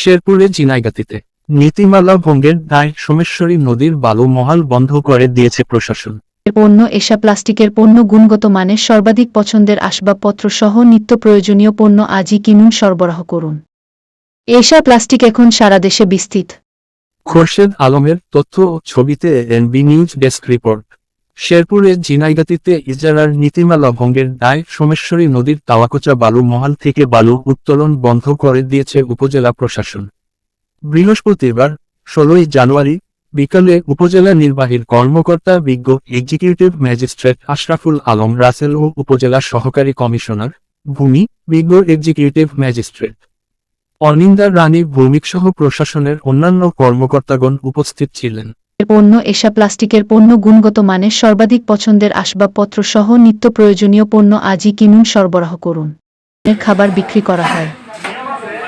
শেরপুরে জিনাইগাতিতে নীতিমালা ভঙ্গের দায় সোমেশ্বরী নদীর বালু মহাল বন্ধ করে দিয়েছে প্রশাসন। পণ্য এশা প্লাস্টিকের পণ্য গুণগত মানের সর্বাধিক পছন্দের আসবাবপত্র সহ নিত্য প্রয়োজনীয় পণ্য আজই কিনুন সরবরাহ করুন। এসা প্লাস্টিক এখন সারা দেশে বিস্তৃত। খোরশেদ আলমের তথ্য ও ছবিতে এনবি নিউজ ডেস্ক রিপোর্ট। শেরপুরে জিনাইগাতিতে ইজারার নীতিমালা ভঙ্গের দায় সোমেশ্বরী নদীর তাওয়াকোচা বালু মহাল থেকে বালু উত্তোলন বন্ধ করে দিয়েছে উপজেলা প্রশাসন। বৃহস্পতিবার, ষোলোই জানুয়ারি, বিকালে উপজেলা নির্বাহীর কর্মকর্তা, বিজ্ঞ, এক্সিকিউটিভ ম্যাজিস্ট্রেট আশরাফুল আলম রাসেল ও উপজেলা সহকারী কমিশনার, ভূমি, বিজ্ঞ, এক্সিকিউটিভ ম্যাজিস্ট্রেট অনিন্দার রানী ভৌমিকসহ প্রশাসনের অন্যান্য কর্মকর্তাগণ উপস্থিত ছিলেন। পণ্য এশা প্লাস্টিকের পণ্য গুণগত মানের সর্বাধিক পছন্দের আসবাবপত্র সহ নিত্য প্রয়োজনীয় পণ্য আজই কিনুন, সরবরাহ করুন। খাবার বিক্রি করা হয়।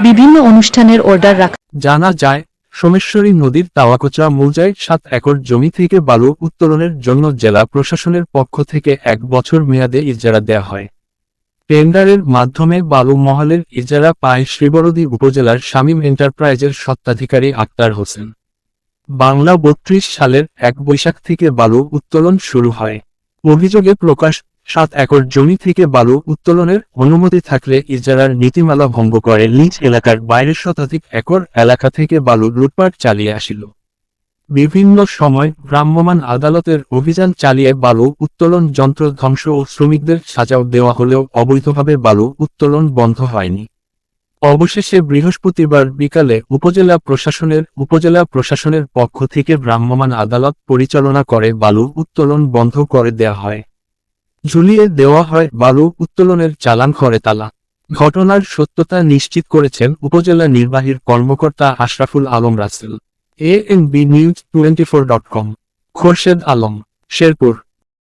বিভিন্ন অনুষ্ঠানের অর্ডার রাখা জানা যায়, সোমেশ্বরী নদীর তাওয়াকোচা মৌজায় সাত একর জমি থেকে বালু উত্তোলনের জন্য জেলা প্রশাসনের পক্ষ থেকে এক বছর মেয়াদে ইজারা দেয়া হয়। টেন্ডারের মাধ্যমে বালু মহলের ইজারা পায় শ্রীবরদী উপজেলার শামীম এন্টারপ্রাইজের সত্ত্বাধিকারী আক্তার হোসেন। বাংলা বত্রিশ সালের এক বৈশাখ থেকে বালু উত্তোলন শুরু হয়। অভিযোগে প্রকাশ, সাত একর জমি থেকে বালু উত্তোলনের অনুমতি থাকলে ইজারার নীতিমালা ভঙ্গ করে লিজ এলাকার বাইরের শতাধিক একর এলাকা থেকে বালু লুটপাট চালিয়ে আসিল। বিভিন্ন সময় ভ্রাম্যমাণ আদালতের অভিযান চালিয়ে বালু উত্তোলন যন্ত্র ধ্বংস ও শ্রমিকদের সাজাও দেওয়া হলেও অবৈধভাবে বালু উত্তোলন বন্ধ হয়নি। অবশেষে বৃহস্পতিবার বিকালে উপজেলা প্রশাসনের উপজেলা প্রশাসনের পক্ষ থেকে ভ্রাম্যমাণ আদালত পরিচালনা করে বালু উত্তোলন বন্ধ করে দেয়া হয়। ঝুলিয়ে দেওয়া হয় বালু উত্তোলনের চালান করে তালা। ঘটনার সত্যতা নিশ্চিত করেছেন উপজেলা নির্বাহীর কর্মকর্তা Ashraful Alam Rasel. A N B news twenty four dot com. Khorshed Alam, Sherpur.